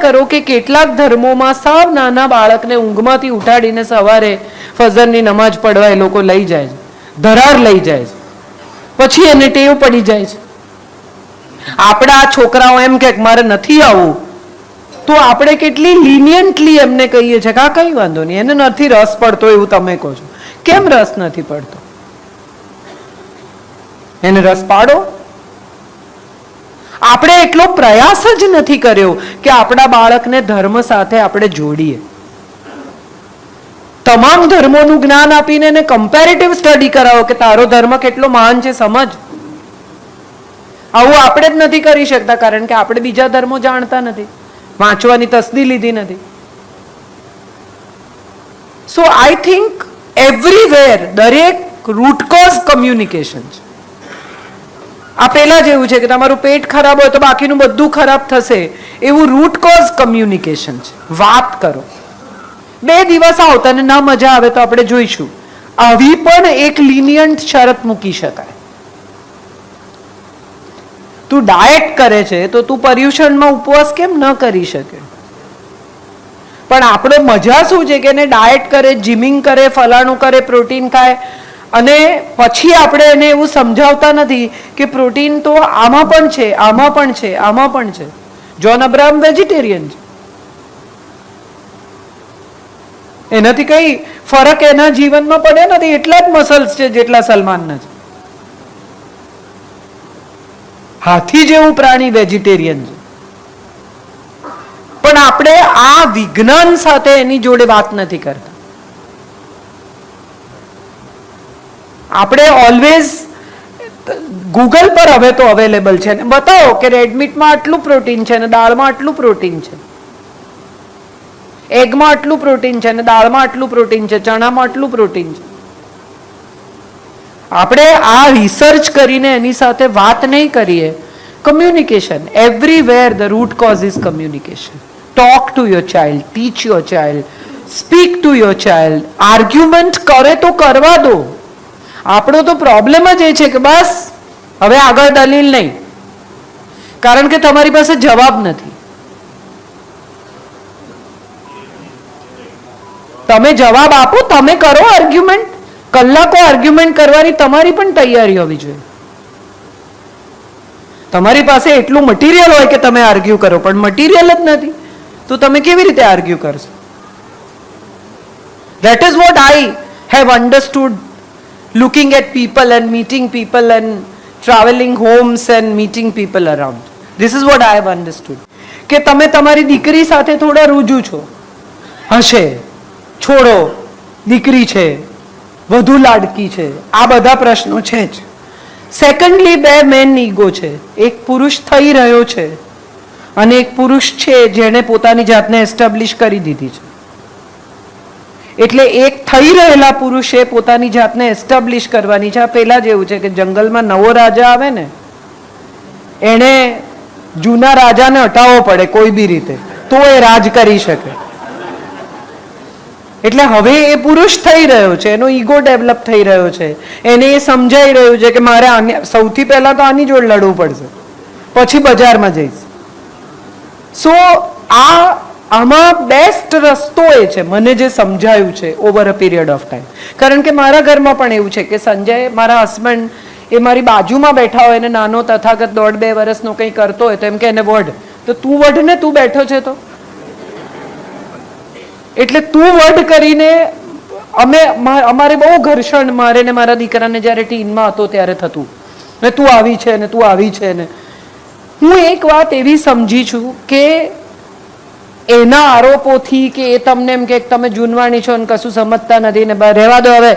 કરો કે કેટલાક ધર્મોમાં સાવ નાના બાળકને ઊંઘમાંથી ઉઠાડીને સવારે ફજરની નમાજ પડવા એ લોકો લઈ જાય છે. ધરાર લઈ જાય છે. પછી એને ટેવ પડી જાય છે. આપણા આ છોકરાઓ એમ કે મારે નથી આવવું તો આપણે કેટલી લિનિયન્ટલી એમને કહીએ છીએ કે આ કઈ વાંધો નહીં, એને નથી રસ પડતો એવું તમે કહો છો. કેમ રસ નથી પડતો? એને રસ પાડો? આપણે એટલો પ્રયાસ જ નથી કર્યો કે આપણા બાળકને ધર્મ સાથે આપણે જોડીએ. તમામ ધર્મોનું જ્ઞાન આપીને એને કમ્પેરેટિવ સ્ટડી કરાવો કે તારો ધર્મ કેટલો મહાન છે સમજ. આવું આપણે જ નથી કરી શકતા કારણ કે આપણે બીજા ધર્મો જાણતા નથી, વાંચવાની તસદી લીધી નથી. સો આઈ થિંક એવરીવેર દરેક રૂટકોઝ કમ્યુનિકેશન છે. આ પહેલાં જેવું છે કે તમારું પેટ ખરાબ હોય તો બાકીનું બધું ખરાબ થશે. એવું રૂટ કોઝ કમ્યુનિકેશન છે. વાત કરો. બે દિવસ આવો, તને ના મજા આવે તો આપણે જોઈશું. આવી પણ એક લિનિયન્ટ શરત મૂકી શકાય. તું ડાયટ કરે છે તો તું પર્યુષણમાં ઉપવાસ કેમ ન કરી શકે? પણ આપણે મજા શું છે કે એને ડાયટ કરે જિમિંગ કરે, ફલાણું કરે પ્રોટીન ખાય? અને પછી આપણે એને એવું સમજાવતા નથી કે પ્રોટીન તો આમાં પણ છે, આમાં પણ છે, આમાં પણ છે. જોન અબ્રાહમ વેજીટેરિયન છે. એનાથી કઈ ફરક એના જીવનમાં પડે નથી, એટલા જ મસલ્સ છે જેટલા સલમાનના છે. હાથી જેવું પ્રાણી વેજીટેરિયન છે. પણ આપણે આ વિજ્ઞાન સાથે એની જોડે વાત નથી કરતા. આપણે ઓલવેઝ ગૂગલ પર હવે તો અવેલેબલ છે ને. બતાવો કે રેડમીટમાં આટલું પ્રોટીન છે ને દાળમાં આટલું પ્રોટીન છે? એગમાં આટલું પ્રોટીન છે ને દાળમાં આટલું પ્રોટીન છે ચણામાં આટલું પ્રોટીન છે? આપણે આ રિસર્ચ કરીને એની સાથે વાત નહીં કરીએ. Communication everywhere the root cause is communication talk to your child teach your child speak to your child argument કરે તો કરવા દો. આપણો તો પ્રોબ્લેમ જ એ છે કે બસ, હવે આગળ દલીલ નહીં. કારણ કે તમારી પાસે જવાબ નથી. તમે જવાબ આપો, તમે કરો આર્ગ્યુમેન્ટ કલાકો આર્ગ્યુમેન્ટ કરવાની તમારી પણ તૈયારી હોવી જોઈએ. તમારી પાસે એટલું મટીરિયલ હોય કે તમે આર્ગ્યુ કરો, પણ મટીરિયલ જ નથી. તો તમે કેવી રીતે આર્ગ્યુ કરશો? That is what I have understood looking at people and meeting people and traveling homes and meeting people around. This is what I have understood. કે તમે તમારી દીકરી સાથે થોડા રૂજુ છો હશે છોડો દીકરી છે વધુ લાડકી છે આ બધા પ્રશ્નો છે જ સેકન્ડલી બે મેન ઈગો છે એક પુરુષ થઈ રહ્યો છે અને એક પુરુષ છે જેણે પોતાની જાતને એસ્ટાબ્લિશ કરી દીધી છે એટલે એક થઈ રહેલા પુરુષે પોતાની જાતને એસ્ટાબ્લિશ કરવાની છે. આ પહેલાં જેવું છે કે જંગલમાં નવો રાજા આવે ને, એણે જૂના રાજાને હટાવવો પડે કોઈ બી રીતે, તો એ રાજ કરી શકે. એટલે હવે એ પુરુષ થઈ રહ્યો છે, એનો ઈગો ડેવલપ થઈ રહ્યો છે. એને એ સમજાઈ રહ્યું છે કે મારે આને, સૌથી પહેલા તો આની જોડે લડવું પડશે, પછી બજારમાં જઈશ. સો આ આમાં બેસ્ટ રસ્તો એ છે, મને જે સમજાયું છે over a period of time કારણ કે મારા ઘરમાં પણ એવું છે કે સંજય મારા હસબન્ડ એ મારી બાજુમાં બેઠા હોય અને નાનો તથાગત દોઢ બે વર્ષનો કંઈ કરતો હોય તો એમ કે એને વઢ. તો તું વઢ ને તું બેઠો છે તો? એટલે તું વઢ કરીને અમે અમારે બહુ ઘર્ષણ મારે ને મારા દીકરાને જ્યારે ટીનમાં હતો ત્યારે થતું. ને તું આવી છે ને તું આવી છે ને. હું એક વાત એવી સમજી છું કે એના આરોપોથી કે એ તમને એમ કે તમે જૂનવાણી છો ને કશું સમજતા નથી ને રહેવા દો હવે.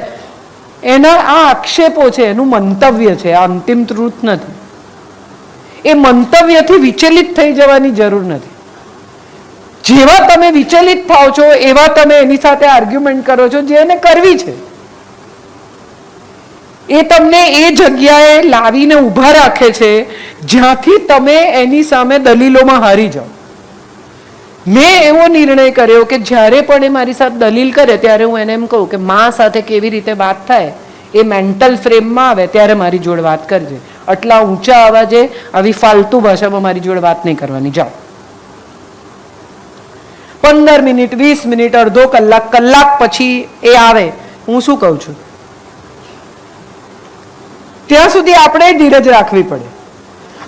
એના આ આક્ષેપો છે, એનું મંતવ્ય છે, આ અંતિમ ટ્રુથ નથી. એ મંતવ્યથી વિચલિત થઈ જવાની જરૂર નથી. જેવા તમે વિચલિત થાવ છો, એવા તમે એની સાથે આર્ગ્યુમેન્ટ કરો છો, જે એને કરવી છે. એ તમને એ જગ્યાએ લાવીને ઊભા રાખે છે, જ્યાંથી તમે એની સામે દલીલોમાં હારી જાઓ. મેં એવો નિર્ણય કર્યો કે જ્યારે પણ એ મારી સાથે દલીલ કરે, ત્યારે હું એને એમ કહું કે મા સાથે કેવી રીતે વાત થાય, એ મેન્ટલ ફ્રેમમાં આવે, ત્યારે મારી જોડે વાત કરજે. આટલા ઊંચા અવાજે, આવી ફાલતુ ભાષામાં મારી જોડે વાત નહીં કરવાની. જાઓ. પંદર મિનિટ, વીસ મિનિટ, અડધો કલાક કલાક પછી એ આવે. હું શું કહું છું? ત્યાં સુધી આપણે ધીરજ રાખવી પડે.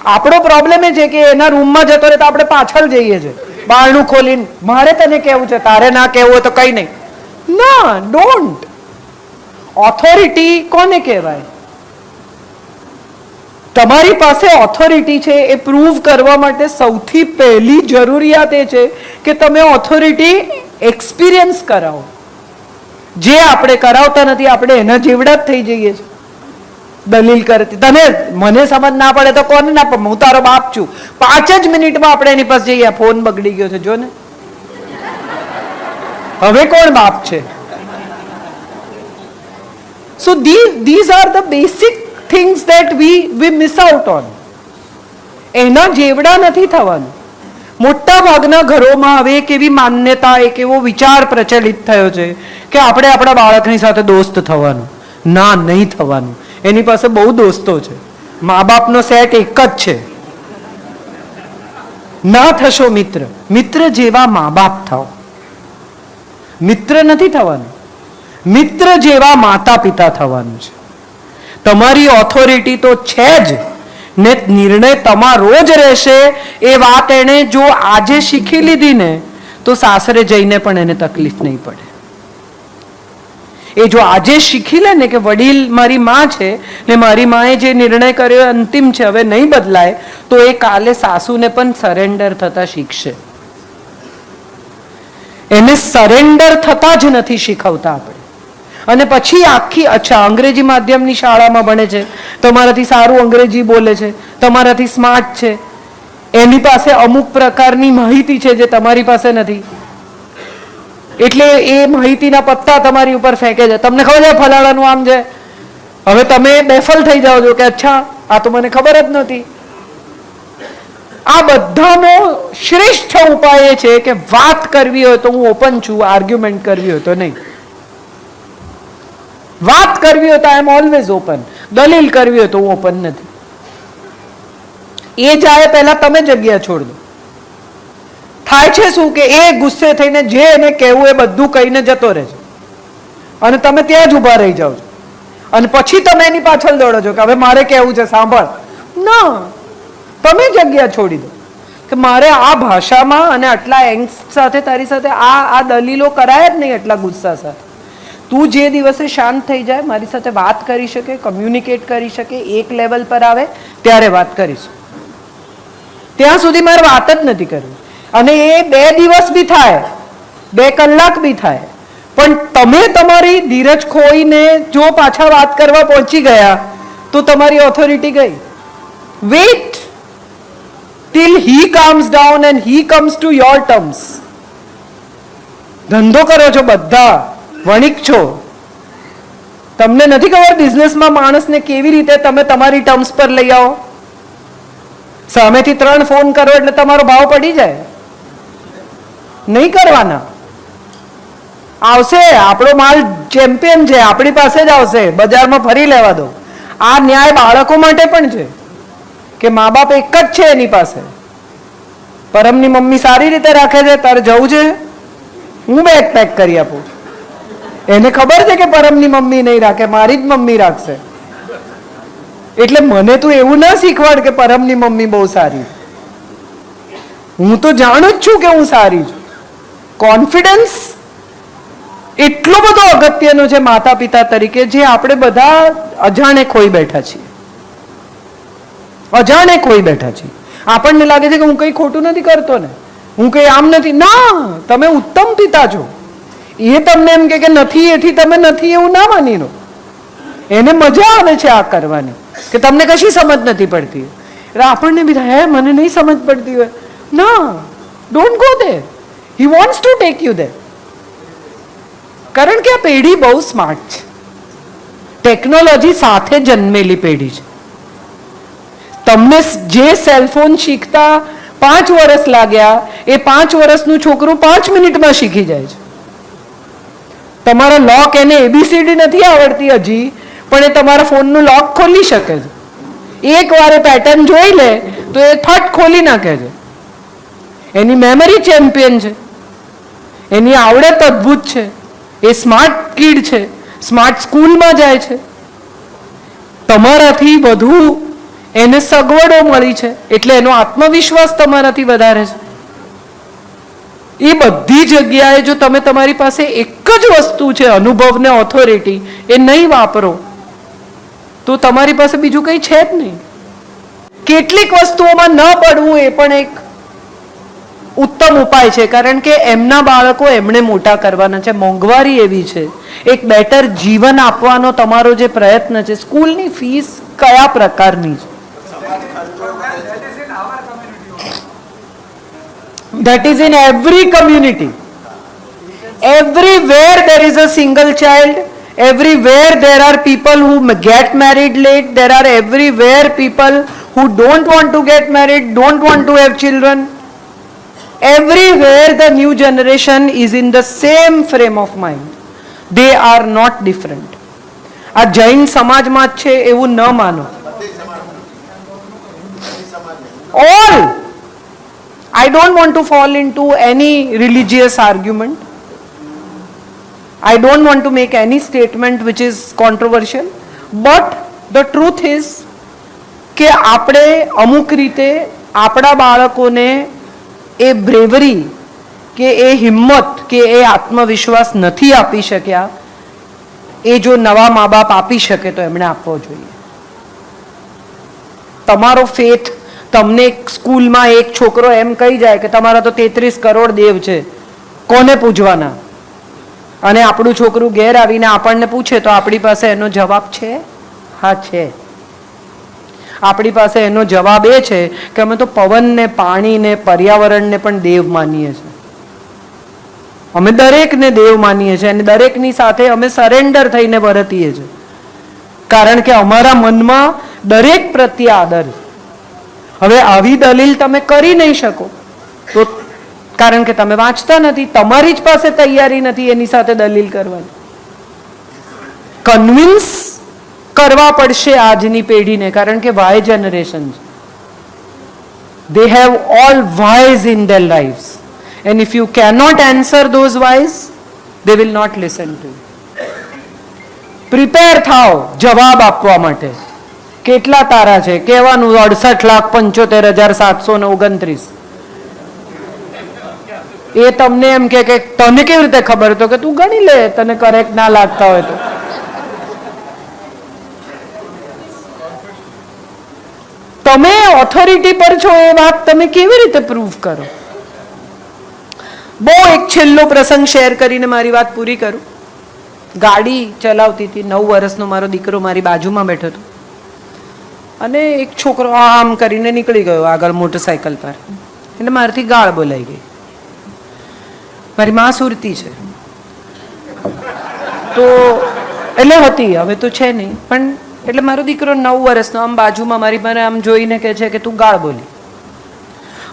આપણો પ્રોબ્લેમ એ છે કે એના રૂમમાં જતો રહે તો આપણે પાછળ જઈએ છીએ. બારણું ખોલીને, મારે તને કેવું છે? તારે ના કહેવું હોય તો કઈ નહીં. ના ડોન્ટ ઓથોરિટી કોને કહેવાય? તમારી પાસે ઓથોરિટી છે એ પ્રૂવ કરવા માટે સૌથી પહેલી જરૂરિયાત એ છે કે તમે ઓથોરિટી એક્સપિરિયન્સ કરાવો. જે આપણે કરાવતા નથી, આપણે એના જેવડા જ થઈ જઈએ છીએ. દલીલ કરતી તને મને સમજ ના પડે તો કોને ના પડે? હું તારો બાપ છું. પાંચ જ મિનિટમાં આપણે એની પાસે જઈએ. ફોન બગડી ગયો છે. જો ને. હવે કોણ બાપ છે? So these are the basic things that we we miss out on એના જેવડા નથી થવાનું. મોટા ભાગના ઘરોમાં હવે એક એવી માન્યતા, એક એવો વિચાર પ્રચલિત થયો છે કે આપણે આપણા બાળકની સાથે દોસ્ત થવાનું. ના, નહીં થવાનું. એની પાસે બહુ દોસ્તો છે. મા બાપનો સેટ એક જ છે. ના થશો મિત્ર. મિત્ર જેવા મા બાપ થાઓ. મિત્ર નથી થવાનું. મિત્ર જેવા માતા પિતા થવાનું છે. તમારી ઓથોરિટી તો છે જ ને નિર્ણય તમારો જ રહેશે. એ વાત એણે જો આજે શીખી લીધી ને, તો સાસરે જઈને પણ એને તકલીફ નહીં પડે. એ જો આજે શીખી લે ને કે વડીલ મારી માં છે ને મારી માએ જે નિર્ણય કર્યો અંતિમ છે, હવે નહીં બદલાય, તો એ કાલે સાસુને પણ સરેન્ડર થતા શીખશે. એને સરેન્ડર થતા જ નથી શીખવતા આપણે. અને પછી આખી, અચ્છા, અંગ્રેજી માધ્યમની શાળામાં ભણે છે, તમારાથી સારું અંગ્રેજી બોલે છે, તમારાથી સ્માર્ટ છે, એની પાસે અમુક પ્રકારની માહિતી છે જે તમારી પાસે નથી. એટલે એ માહિતીના પત્તા તમારી ઉપર ફેંકે છે. તમને ખબર છે ફલાણાનું આમ છે? હવે તમે બેફલ થઈ જાઓ છો કે અચ્છા, આ તો મને ખબર જ નથી. આ બધાનો શ્રેષ્ઠ ઉપાય એ છે કે વાત કરવી હોય તો હું ઓપન છું, આર્ગ્યુમેન્ટ કરવી હોય તો નહીં. વાત કરવી હોય તો આઈ એમ ઓલવેઝ ઓપન. દલીલ કરવી હોય તો હું ઓપન નથી. એ જાય પહેલા તમે જગ્યા છોડ દો. થાય છે શું કે એ ગુસ્સે થઈને જે એને કહેવું એ બધું કહીને જતો રહે છે. અને તમે ત્યાં જ ઊભા રહી જાઓ છો. અને પછી તમે એની પાછળ દોડો છો કે હવે મારે કહેવું છે, સાંભળ. ના, તમે જગ્યા છોડી દો. કે મારે આ ભાષામાં અને આટલા એંગ્સ સાથે, તારી સાથે આ આ દલીલો કરાય જ નહીં એટલા ગુસ્સા સાથે. તું જે દિવસે શાંત થઈ જાય, મારી સાથે વાત કરી શકે કમ્યુનિકેટ કરી શકે, એક લેવલ પર આવે, ત્યારે વાત કરીશ. ત્યાં સુધી મારે વાત જ નથી કરવી. અને એ બે દિવસ બી થાય, બે કલાક બી થાય. પણ તમે તમારી ધીરજ ખોઈને જો પાછા વાત કરવા પહોંચી ગયા, તો તમારી ઓથોરિટી ગઈ. Wait till he comes down and he comes to your terms ધંધો કરો છો બધા, વણિક છો. તમને નથી ખબર બિઝનેસમાં માણસને કેવી રીતે તમે તમારી ટર્મ્સ પર લઈ આવો? સામેથી ત્રણ ફોન કરો એટલે તમારો ભાવ પડી જાય. નહીં કરવાના. આવશે, આપણો માલ ચેમ્પિયન છે, આપણી પાસે જ આવશે, બજારમાં ફરી લેવા દો. આ ન્યાય બાળકો માટે પણ છે, કે મા બાપ એક જ છે એની પાસે. પરમની મમ્મી સારી રીતે રાખે છે, તારે જવું છે? હું બેગ પેક કરી આપું. એને ખબર છે કે પરમની મમ્મી નહીં રાખે, મારી જ મમ્મી રાખશે. એટલે મને તું એવું ના શીખવાડ કે પરમની મમ્મી બહુ સારી હું તો જાણું જ છું કે હું સારી છું. કોન્ફિડન્સ એટલો બધો અગત્યનો છે માતા પિતા તરીકે, જે આપણે બધા અજાણે ખોઈ બેઠા છીએ. અજાણે ખોઈ બેઠા છીએ. આપણને લાગે છે કે હું કંઈ ખોટું નથી કરતો ને. હું કંઈ આમ નથી. ના, તમે ઉત્તમ પિતા છો. એ તમને એમ કે નથી, એથી તમે નથી એવું ના માની લો. એને મજા આવે છે આ કરવાની, કે તમને કશી સમજ નથી પડતી. એટલે આપણને બી હે, મને નહીં સમજ પડતી હોય. ના don't go they he wants to take you they કારણ કે આ પેઢી બહુ સ્માર્ટ છે. ટેકનોલોજી સાથે જન્મેલી પેઢી છે. તમને જે સેલફોન શીખતા પાંચ વર્ષ લાગ્યા, એ પાંચ વર્ષનું છોકરું પાંચ મિનિટમાં શીખી જાય છે. તમારા લોક એને એબીસીડી નથી આવડતી હજી, પણ એ તમારા ફોનનું લોક ખોલી શકે છે. એક વાર પેટર્ન જોઈ લે, તો એ ફટ ખોલી નાખે છે. એની મેમરી ચેમ્પિયન છે. એની આવડત અદ્ભુત છે. એ સ્માર્ટ કીડ છે. સ્માર્ટ સ્કૂલમાં જાય છે. તમારાથી વધુ એને સગવડો મળી છે. એટલે એનો આત્મવિશ્વાસ તમારાથી વધારે છે. એ બધી જગ્યાએ જો તમે તમારી પાસે એક જ વસ્તુ છે, અનુભવ ને ઓથોરિટી એ નહીં વાપરો, તો તમારી પાસે બીજું કંઈ છે જ નહીં. કેટલીક વસ્તુઓમાં ન પડવું એ પણ એક ઉત્તમ ઉપાય છે કારણ કે એમના બાળકો એમણે મોટા કરવાના છે મોંઘવારી એવી છે એક બેટર જીવન આપવાનો તમારો જે પ્રયત્ન છે સ્કૂલની ફીસ કયા પ્રકારની છે that is in every community everywhere there is a single child everywhere there are people who m- get married late there are everywhere people who don't want to get married don't want to have children everywhere the new generation is in the same frame of mind they are not different આ જૈન સમાજમાં જ છે એવું ન માનો all I don't want to fall into any religious argument. I don't want to make any statement which is controversial. But the truth is કે આપણે અમુક રીતે આપણા બાળકોને એ બ્રેવરી કે એ હિંમત કે એ આત્મવિશ્વાસ નથી આપી શક્યા, એ જો નવા મા બાપ આપી શકે તો એમણે આપવો જોઈએ. તમારો ફેથ તમને સ્કૂલમાં એક છોકરો એમ કહી જાય કે તમારા તો તેત્રીસ કરોડ દેવ છે, કોને પૂજવાના? અને આપણું છોકરું ઘેર આવીને આપણને પૂછે તો આપણી પાસે એનો જવાબ છે? હા, છે. આપણી પાસે એનો જવાબ એ છે કે અમે તો પવનને, પાણીને, પર્યાવરણને પણ દેવ માનીએ છીએ. અમે દરેકને દેવ માનીએ છીએ અને દરેકની સાથે અમે સરેન્ડર થઈને વર્તીએ છીએ. કારણ કે અમારા મનમાં દરેક પ્રત્યે આદર હવે આવી દલીલ તમે કરી નહીં શકો. તો કારણ કે તમે વાંચતા નથી, તમારી જ પાસે તૈયારી નથી એની સાથે દલીલ કરવાની. કન્વિન્સ કરવા પડશે આજની પેઢીને, કારણ કે વાય જનરેશન છે. Have all all in in life lives. And if you answer those those they will not listen to prepare થાઓ, જવાબ આપવા માટે. કેટલા તારા છે? કહેવાનું અડસઠ લાખ પંચોતેર હજાર સાતસો ને ઓગણત્રીસ. એ તમને એમ કે તને કેવી રીતે ખબર? તો કે, તું ગણી લે, તને કરેક્ટ ના લાગતા હોય તો. તમે ઓથોરિટી પર છો એ વાત તમે કેવી રીતે પ્રૂવ કરો? બહુ એક છેલ્લો પ્રસંગ શેર કરીને મારી વાત પૂરી કરું. ગાડી ચલાવતી હતી, નવ વર્ષનો મારો દીકરો મારી બાજુમાં બેઠો હતો. અને એક છોકરો આમ કરીને નીકળી ગયો આગળ મોટરસાયકલ પર. એટલે મારાથી ગાળ બોલાઈ ગઈ. મારી માં સુરતી છે. તો એટલે હતી, હવે તો છે નહીં. પણ એટલે મારો દીકરો નવ વર્ષનો, આમ બાજુમાં મારી મને આમ જોઈને કહે છે કે તું ગાળ બોલી.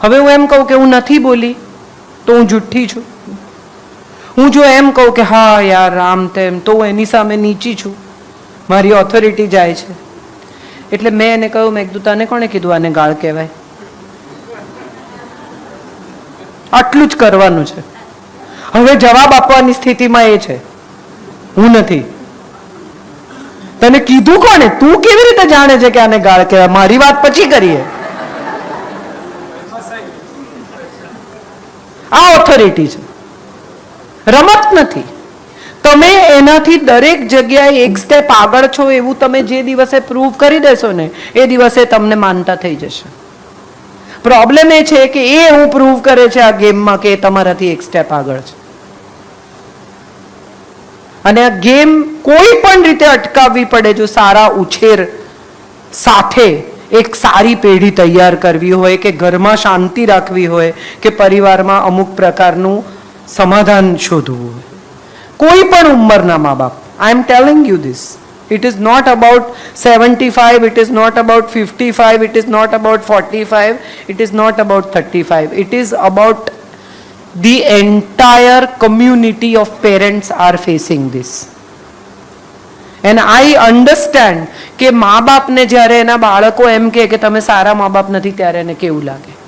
હવે હું એમ કહું કે હું નથી બોલી, તો હું જુઠ્ઠી છું. હું જો એમ કહું કે હા યાર, આમ તેમ તો હું એની સામે નીચી છું. મારી ઓથોરિટી જાય છે. એટલે મેં એને કહ્યું, મેં કીધું, તને કોણે કીધું આને ગાળ કહેવાય? આટલું જ કરવાનું છે. હવે જવાબ આપવાની સ્થિતિમાં એ છે. હું નથી. તને કીધું કોને? તું કેવી રીતે જાણે છે કે આને ગાળ કહેવાય? મારી વાત પછી કરીએ. આ ઓથોરિટી છે. રમત નથી. તમે એનાથી દરેક જગ્યાએ એક સ્ટેપ આગળ છો એવું તમે જે દિવસે પ્રૂવ કરી દેશો ને, એ દિવસે તમને માનતા થઈ જશે. પ્રોબ્લેમ એ છે કે એ હું પ્રૂવ કરે છે આ ગેમમાં કે તમારાથી એક સ્ટેપ આગળ છે. અને આ ગેમ કોઈ પણ રીતે અટકાવવી પડે જો સારા ઉછેર સાથે એક સારી પેઢી તૈયાર કરવી હોય, કે ઘરમાં શાંતિ રાખવી હોય, કે પરિવારમાં અમુક પ્રકારનું સમાધાન શોધવું હોય. કોઈ પણ ઉંમરના મા બાપ I am telling you this it is not about seventy five it is not about fifty five it is not about forty five it is not about thirty the entire community of parents are facing this and i understand કે મા બાપને જ્યારે એના બાળકો એમ કે તમે સારા મા બાપ નથી ત્યારે એને કેવું લાગે